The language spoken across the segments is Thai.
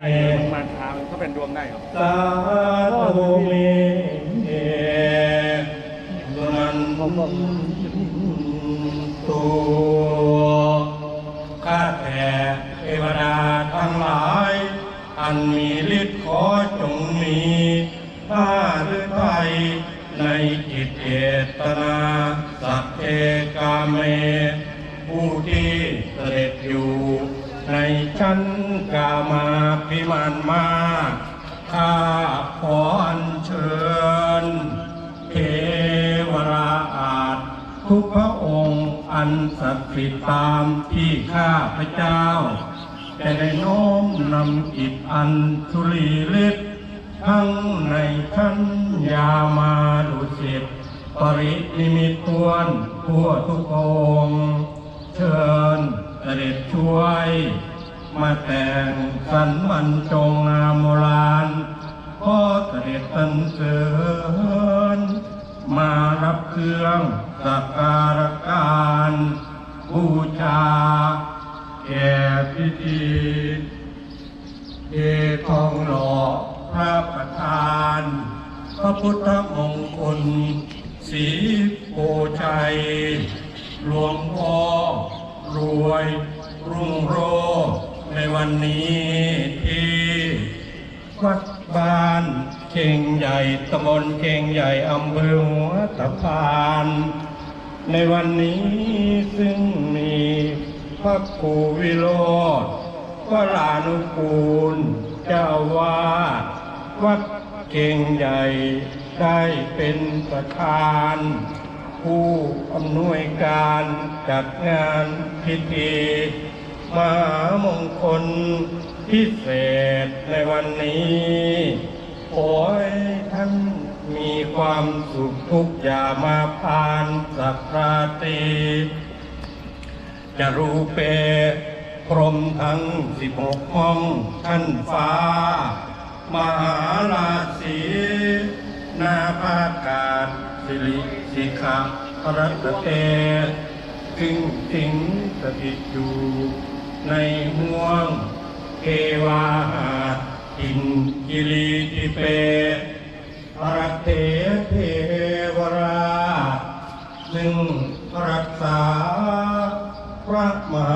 ไอ้มาทางก็เป็นดวงได้ครับสาธุเมมันตุข้าแต่เทวดาทั้งหลาย อันมีฤทธิ์ขอจงมีผ้าหรือไทยในจิตเจตนาสัพเพกาเม ผู้ที่เสด็จอยู่ในชั้นกามา มานมาข้าขออัญเชิญเทวราอาจทุกพระองค์อันศักดิ์สิทธิ์ตามที่ข้าพระเจ้าจะได้น้อมนำอิฐอันสุรีฤทธิ์ทั้งในชั้นยามาดุสิตปรินิมิตทวนทั่วทุกองเชิญเสด็จช่วย มาแต่งสรรบรรจงงามโบราณขอเสด็จตันเสริญมารับเครื่องสักการะการบูชาแก่พิธีเอทองหล่อพระประธาน พระพุทธมงคลสีโพชัยหลวงพ่อรวยรุ่งโรจน์ ในวันนี้ที่วัดบ้านเข่งใหญ่ตำบลเข่งใหญ่อำเภอหัวตะพาน ในวันนี้ซึ่งมีพระครูวิโรธวรานุกูล เจ้าวาดวัดเก่งใหญ่ได้เป็นประธาน ผู้อำนวยการจัดงานพิธี มหามงคลพิเศษในวันนี้ ขอให้ท่านมีความสุขทุกอย่ามาพานสักราตรีจะรูเปพรมทั้งสิบหกห้องท่านฟ้า มหาราศีนาภากาศสิริสิกขาพรัตเตถึงถึงสถิตอยู่ ในห่วงเทวาหาอินกิรีติเปพระเทเทวราชซึ่งรักษา พระมห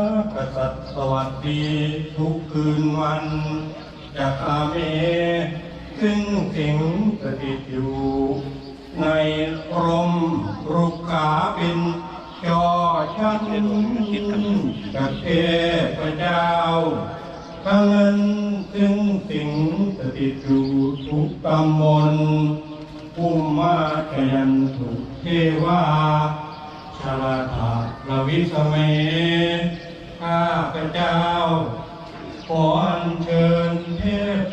ากษัตริย์สวัสดีทุกคืนวันจากอาเมซึ่งสิงสถิตอยู่ ในรมรุกขาเป็น จอชั้นกับเทพเจ้าทั้งนั้นซึ่งสิงสถิตอยู่ทุกตำมลภูมิมาแทนถูกเทวาชาลาธาลวิสเมข้าพระเจ้าขออัญเชิญเท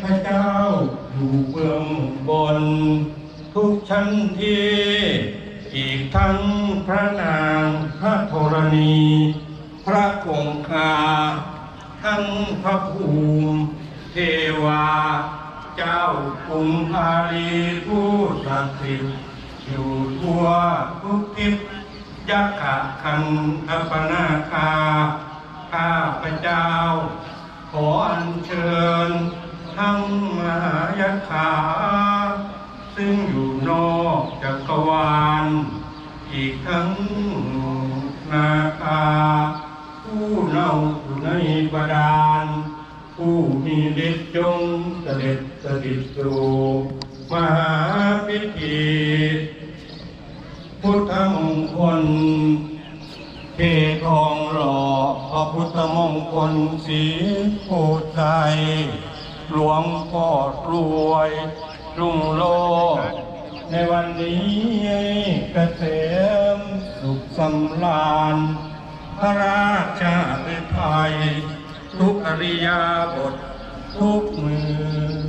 พเจ้าอยู่เบื้องบน ทุกชั้นที่ อีกทั้งพระนางพระธรณี พระคงคา ทั้งพระภูมิเทวา เจ้ากรุงพาลีผู้ศักดิ์สิทธิ์อยู่ทั่วทุกทิศยักขะคันทปนาคา ข้าพระเจ้า ขออัญเชิญ ทั้งมหายักขา ซึ่งอยู่นอกจักรวาล อีกทั้งนาคาผู้เน่าอยู่ในบาดาล ผู้มีฤทธิ์จงเสด็จสถิตสู่มหาพิธีพุทธมงคลเททองหล่อพระพุทธมงคลสีโพธิ์ใจหลวงพ่อรวย รุ่งโลก ในวันนี้เกษมสุขสำราญ พระราชาไทัยทุกอริยาบททุกมือ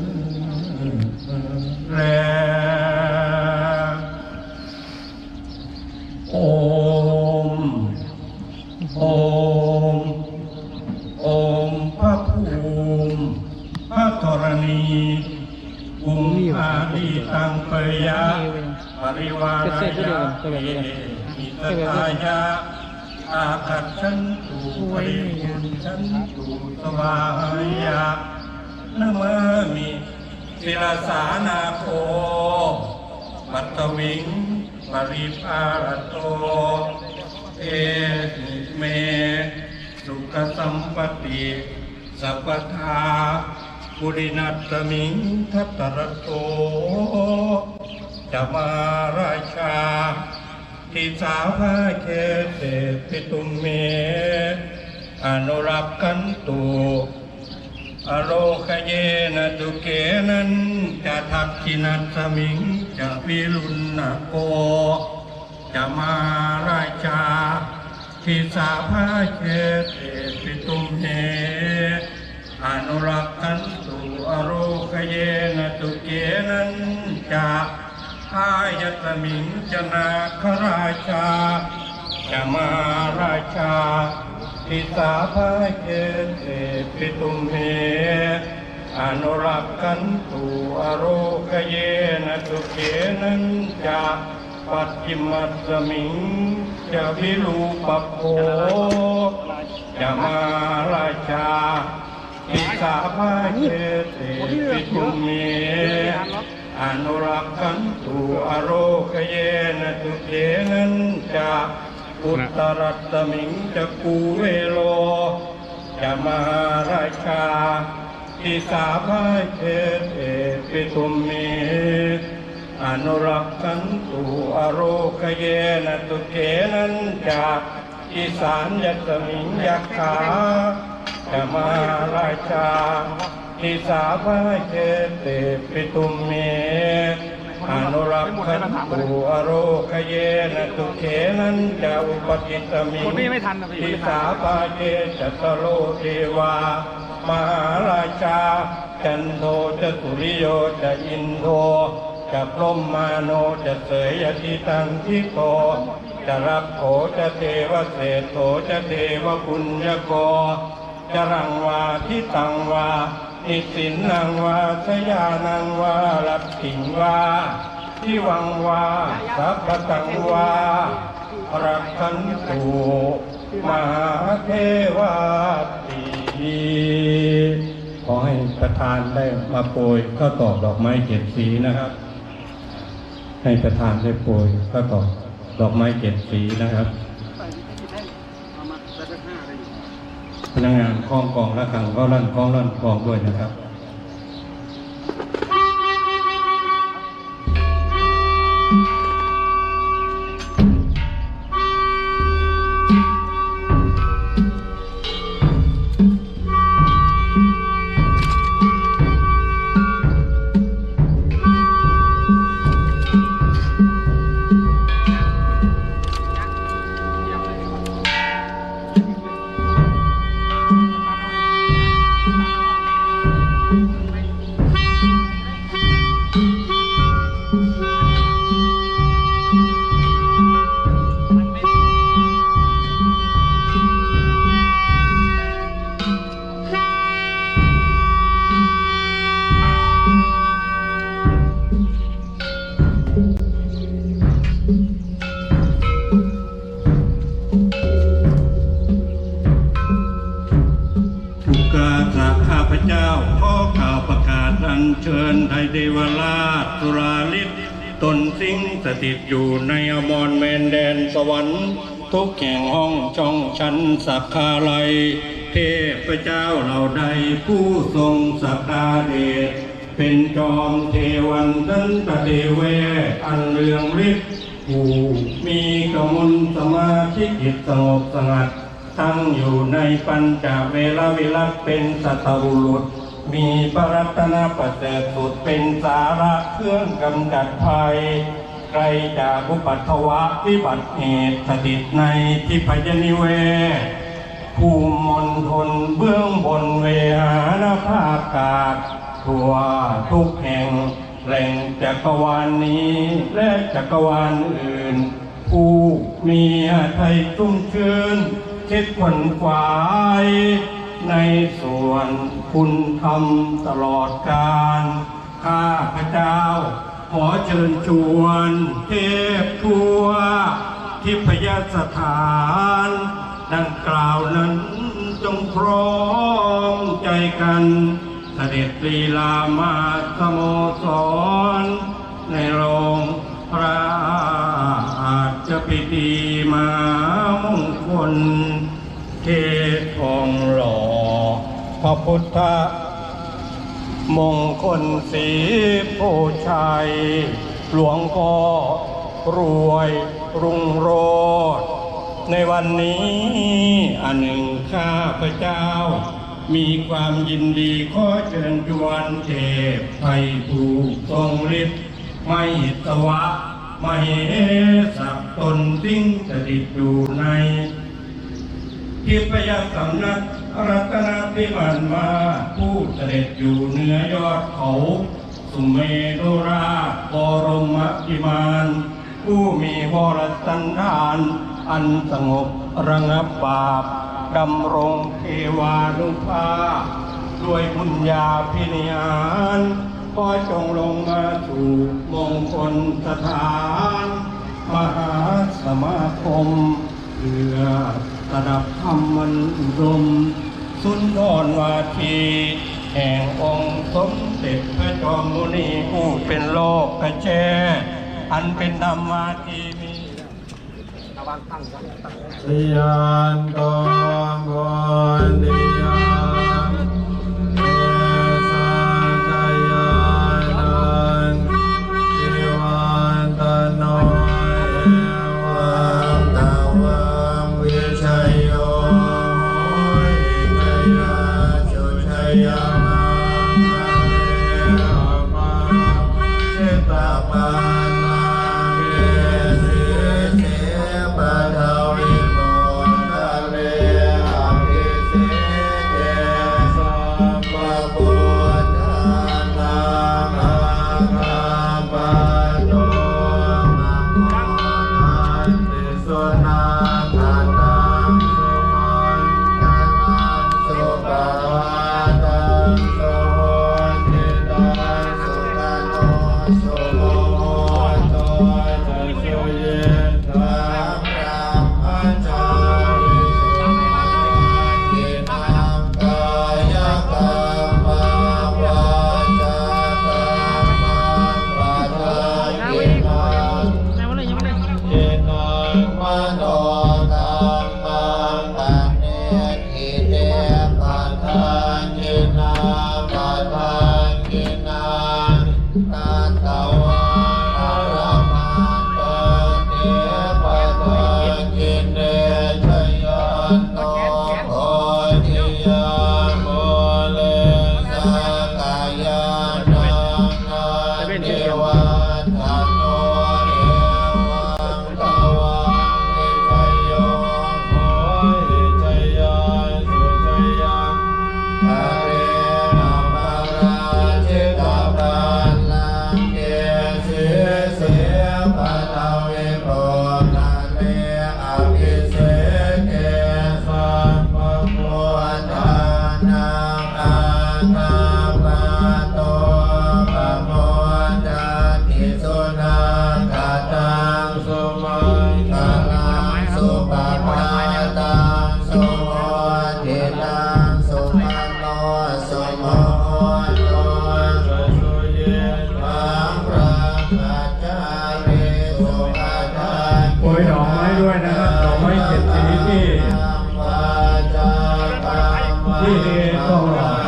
วารยะเอมิตตายะอาคัตฉันตุปริยุนฉันตุสวายะนามามิศิลสานาโคมัตตวิงปริภารโตเอหิเม สุขสัมปติสัพพทาปุรินัตตมิงทัตตรโต จะมาราชาทิสาภาเคเตปิตุมเม อนุรักกันตุอโรคเยนะตุเกนันจะทักขินัสมิงจะวิรุณนะโก จะมาราชา ทิสาภาเคเตปิตุมเมอนุรักกันตุอโรคเยนะตุเกนันจะ อายตมิงจนาคราชาจะมาราชาทิสาภาเกเตปิตุมเมอนุรักกันตุอโรคเยนะตุเกนันจะปัจจิมัสสมิงจะวิรูปโภจะมาราชาทิสาภาเกเตปิตุมเม อนุรักขันตุอโรคเยนตุเกนันจะอุตรัตตมิงจะกูเวโลจะมหาราชาทิสาภาเกเตปิตุมเมอนุรักขันตุอโรคเยนตุเกนันจะอีสานยัตมิงยักขาจะมาราชา ทิสาภาเกเตปิตุมเมอนุรักขันตุอโรคเยนะตุเขนันจะอุปจิตมิงคนนี้ไม่ทันนะพี่ทิสาภาเกจัตโลเทวามหาราชา จันโทจะสุริโยจะอินโทจะพรหมมาโนจะเสยยติตังทิโตจะรับโขจะเทวเศษโตจะเทวปุญญโกจรังวาทิตังวา นิสินนังวาสยานังวาลับถิงวาทิวังวาสัพพตังวารักขันตุมหาเทวาตีขอให้ประธานได้มาโปรยข้าวตอกดอกไม้เจ็ดสีนะครับ ให้ประธานได้โปรยข้าวตอกดอกไม้เจ็ดสีนะครับ พนักงานคล้องกองและขังก็ลั่นคล้องลั่นกองด้วยนะครับ สิงสถิตอยู่ในอมรแมนแดนสวรรค์ ทุกแห่งห้องช่องชั้นสักคาไลยเทพเจ้าเหล่าใดผู้ทรงสักดาเดชเป็นจอมเทวันตันตะเทเวอันเรืองฤทธิ์ผู้มีกมลสมาธิจิตสงบสงัด ตั้งอยู่ในปัญจเวลวิรัตเป็นสัตบุรุษ มีปรัตนาประเสริฐสุดเป็นสาระเครื่องกำจัดภัย ไกลจากอุปัตวะวิบัติเหตุสถิตในทิพยนิเวศภูมิมณฑลเบื้องบนเวหานภาคกาศทั่วทุกแห่งแหล่งจักรวาลนี้และจักรวาลอื่น ผู้มีไทยตุ้มชื่นคิดขวนขวาย ในส่วนคุณธรรมตลอดกาลข้าพเจ้า ขอเชิญชวนเทพทัวทิพยสถานดังกล่าวนั้นจงพร้อมใจกันถด็จลีลามาสโมสร ในโรงพระอาจจะพิธีมามงคลเทศทองหล่อพระพุทธ มงคลสีโพชัย หลวงพ่อรวยรุ่งโรจน์ในวันนี้อันหนึ่งข้าพระเจ้า มีความยินดีขอเชิญชวนเทพไทยผูทรงฤทธิ์ไม่สวะ ไม่สักตนสิ่งสถิตอยู่ในทิพยสำนัก รัตนพิบันมาผู้เสด็จอยู่เหนือยอดเขา สุเมรุราชบรมพิมานผู้มีวรสันดาน อันสงบระงับบาปดำรงเทวานุภาพด้วยบุญญาพินิหารขอจงลงมาสู่มงคลสถาน มหาสมาคมเพื่อ ระดับธรรมมันอุดม สุนทรวาทีแห่งองค์สมเด็จพระจอมมุนีผู้เป็นโลกกระแจอันเป็นธรรมาทีมีชยันโตวันติยัง โปรยดอกไม้ด้วยนะครับดอกไม้เจ็ดชนิดที่ที่ต้อง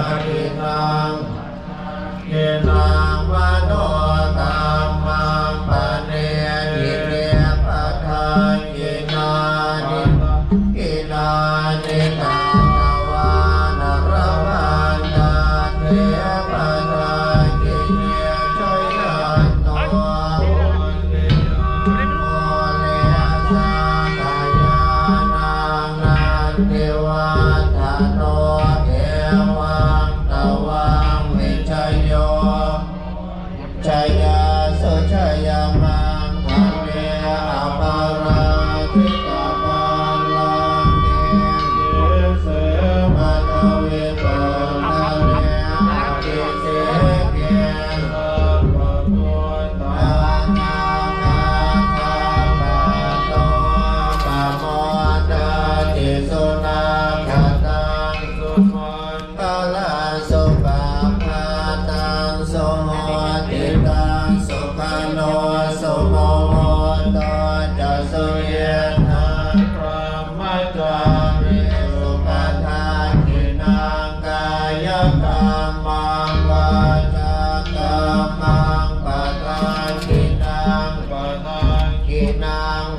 Now.